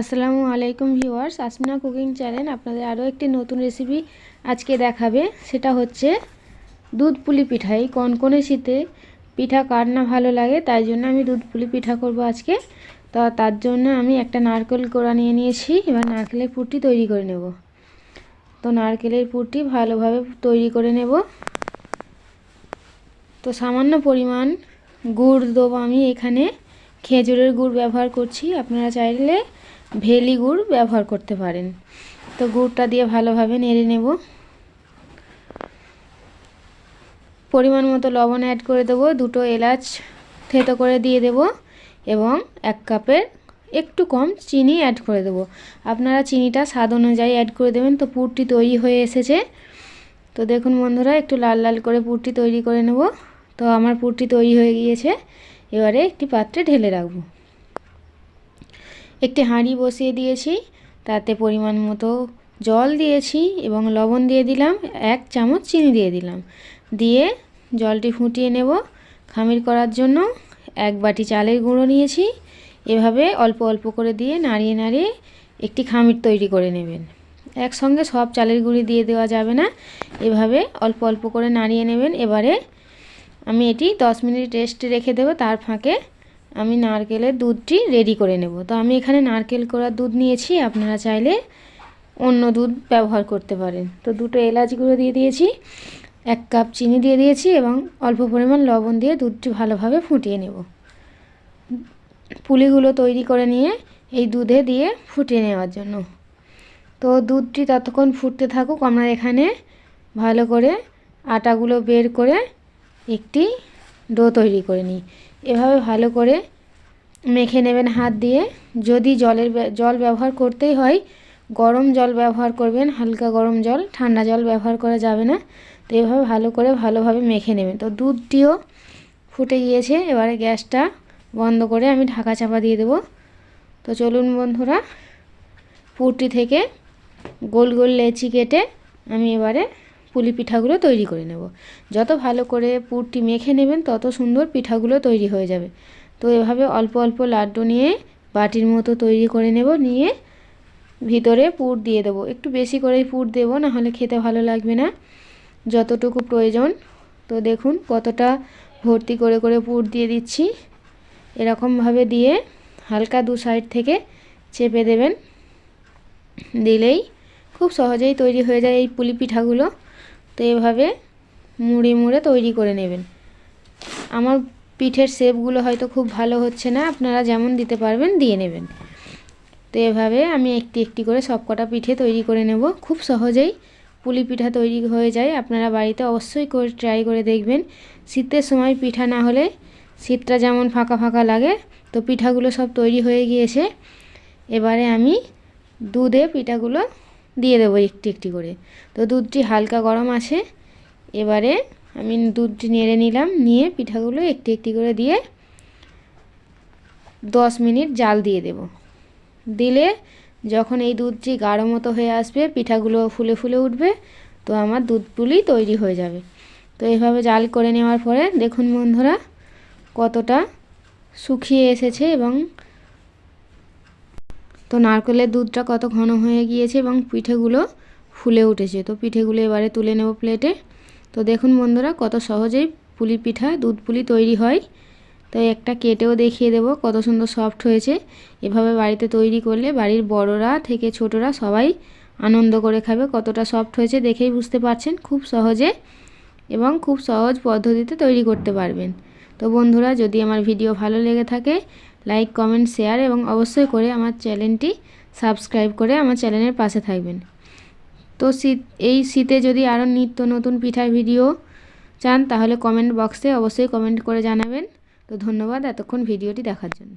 আসসালামু আলাইকুম viewers, Asmina cooking channel আপনাদের আরও একটি নতুন রেসিপি আজকে দেখাবে। সেটা হচ্ছে দুধ পুলি পিঠা এই কনকনে শীতে পিঠা কার না ভালো লাগে, তাই জন্য আমি দুধ পুলি পিঠা করব আজকে। তো তার জন্য আমি একটা নারকেল কোড়া নিয়ে নিয়েছি, এবার নারকেলের পুরটি তৈরি করে নেব। তো নারকেলের পুরটি ভালোভাবে তৈরি করে নেব। তো সামান্য পরিমাণ গুড় দেবো আমি এখানে। খেজুরের গুড় ব্যবহার করছি, আপনারা চাইলে ভেলি গুড় ব্যবহার করতে পারেন। তো গুড়টা দিয়ে ভালোভাবে নেড়ে নেব। পরিমাণ মতো লবণ অ্যাড করে দেবো, দুটো এলাচ থেতো করে দিয়ে দেব এবং এক কাপের একটু কম চিনি অ্যাড করে দেবো। আপনারা চিনিটা স্বাদ অনুযায়ী অ্যাড করে দেবেন। তো পুরটি তৈরি হয়ে এসেছে। তো দেখুন বন্ধুরা, একটু লাল লাল করে পুরটি তৈরি করে নেব। তো আমার পুরটি তৈরি হয়ে গিয়েছে। এবারে একটি পাত্রে ঢেলে রাখব। একটি হাঁড়ি বসিয়ে দিয়েছি, তাতে পরিমাণ মতো জল দিয়েছি এবং লবণ দিয়ে দিলাম, এক চামচ চিনি দিয়ে দিলাম। দিয়ে জলটি ফুটিয়ে নেব। খামির করার জন্য এক বাটি চালের গুঁড়ো নিয়েছি। এভাবে অল্প অল্প করে দিয়ে নাড়িয়ে নাড়িয়ে একটি খামির তৈরি করে নেবেন। একসঙ্গে সব চালের গুঁড়ি দিয়ে দেওয়া যাবে না। এভাবে অল্প অল্প করে নাড়িয়ে নেবেন। এবারে আমি এটি দশ মিনিট রেস্টে রেখে দেবো। তার ফাঁকে আমি নারকেলের দুধটি রেডি করে নেব। তো আমি এখানে নারকেল করার দুধ নিয়েছি, আপনারা চাইলে অন্য দুধ ব্যবহার করতে পারেন। তো দুটো এলাচ গুঁড়ো দিয়ে দিয়েছি, এক কাপ চিনি দিয়ে দিয়েছি এবং অল্প পরিমাণ লবণ দিয়ে দুধটি ভালোভাবে ফুটিয়ে নেব। পুলিগুলো তৈরি করে নিয়ে এই দুধে দিয়ে ফুটিয়ে নেওয়ার জন্য। তো দুধটি ততক্ষণ ফুটতে থাকুক, আমরা এখানে ভালো করে আটাগুলো বের করে একটি ডো তৈরি করে নিই। এভাবে ভালো করে মেখে নেবেন হাত দিয়ে। যদি জলের জল ব্যবহার করতেই হয়, গরম জল ব্যবহার করবেন, হালকা গরম জল, ঠান্ডা জল ব্যবহার করা যাবে না। তো এভাবে ভালো করে ভালোভাবে মেখে নেবেন। তো দুধটিও ফুটে গিয়েছে, এবারে গ্যাসটা বন্ধ করে আমি ঢাকা চাপা দিয়ে দেব। তো চলুন বন্ধুরা, পুরটি থেকে গোল গোল লেচি কেটে আমি এবারে পুলি পিঠাগুলো তৈরি করে নেব। যত ভালো করে পুরটি মেখে নেবেন, তত সুন্দর পিঠাগুলো তৈরি হয়ে যাবে। তো এভাবে অল্প অল্প লাড্ডু নিয়ে বাটির মতো তৈরি করে নেব, নিয়ে ভিতরে পুর দিয়ে দেবো। একটু বেশি করেই পুর দেবো নাহলে খেতে ভালো লাগবে না। যতটুকু প্রয়োজন। তো দেখুন কতটা ভর্তি করে করে পুর দিয়ে দিচ্ছি। এরকমভাবে দিয়ে হালকা দু সাইড থেকে চেপে দেবেন। দিলেই খুব সহজেই তৈরি হয়ে যায় এই পুলি পিঠাগুলো। তো এভাবে মুড়ে মুড়ে তৈরি করে নেবেন। আমার পিঠের শেপগুলো হয়তো খুব ভালো হচ্ছে না, আপনারা যেমন দিতে পারবেন দিয়ে নেবেন। তো এভাবে আমি একটি একটি করে সবকটা পিঠে তৈরি করে নেব। খুব সহজেই পুলি পিঠা তৈরি হয়ে যায়, আপনারা বাড়িতে অবশ্যই করে ট্রাই করে দেখবেন। শীতের সময় পিঠা না হলে শীতটা যেমন ফাঁকা ফাঁকা লাগে, তো পিঠাগুলো সব তৈরি হয়ে গিয়েছে। এবারে আমি দুধে পিঠাগুলো দিয়ে দেবো একটি একটি করে। তো দুধটি হালকা গরম আছে এবারে আমি দুধটি নেড়ে নিলাম, নিয়ে পিঠাগুলো একটি একটি করে দিয়ে দশ মিনিট জাল দিয়ে দেব। দিলে যখন এই দুধটি গাঢ় মতো হয়ে আসবে, পিঠাগুলো ফুলে ফুলে উঠবে, তো আমার দুধ পুলি তৈরি হয়ে যাবে। তো এইভাবে জাল করে নেওয়ার পরে দেখুন বন্ধুরা, কতটা শুকিয়ে এসেছে এবং তো নারকেলের দুধটা কত ঘন হয়ে গিয়েছে এবং পিঠেগুলো ফুলে উঠেছে। তো পিঠেগুলো এবারে তুলে নেব প্লেটে। তো দেখুন বন্ধুরা, কত সহজেই পুলি পিঠা, দুধ পুলি তৈরি হয়। তো একটা কেটেও দেখিয়ে দেব কত সুন্দর সফট হয়েছে। এভাবে বাড়িতে তৈরি করলে বাড়ির বড়রা থেকে ছোটরা সবাই আনন্দ করে খাবে কতটা সফট হয়েছে দেখেই বুঝতে পারছেন। খুব সহজে এবং খুব সহজ পদ্ধতিতে তৈরি করতে পারবেন। তো বন্ধুরা, যদি আমার ভিডিও ভালো লেগে থাকে লাইক কমেন্ট শেয়ার এবং অবশ্যই করে আমার চ্যানেলটি সাবস্ক্রাইব করে আমার চ্যানেলের পাশে থাকবেন। তো শীত, এই শীতে যদি আরও নিত্য নতুন পিঠার ভিডিও চান, তাহলে কমেন্ট বক্সে অবশ্যই কমেন্ট করে জানাবেন। তো ধন্যবাদ এতক্ষণ ভিডিওটি দেখার জন্য।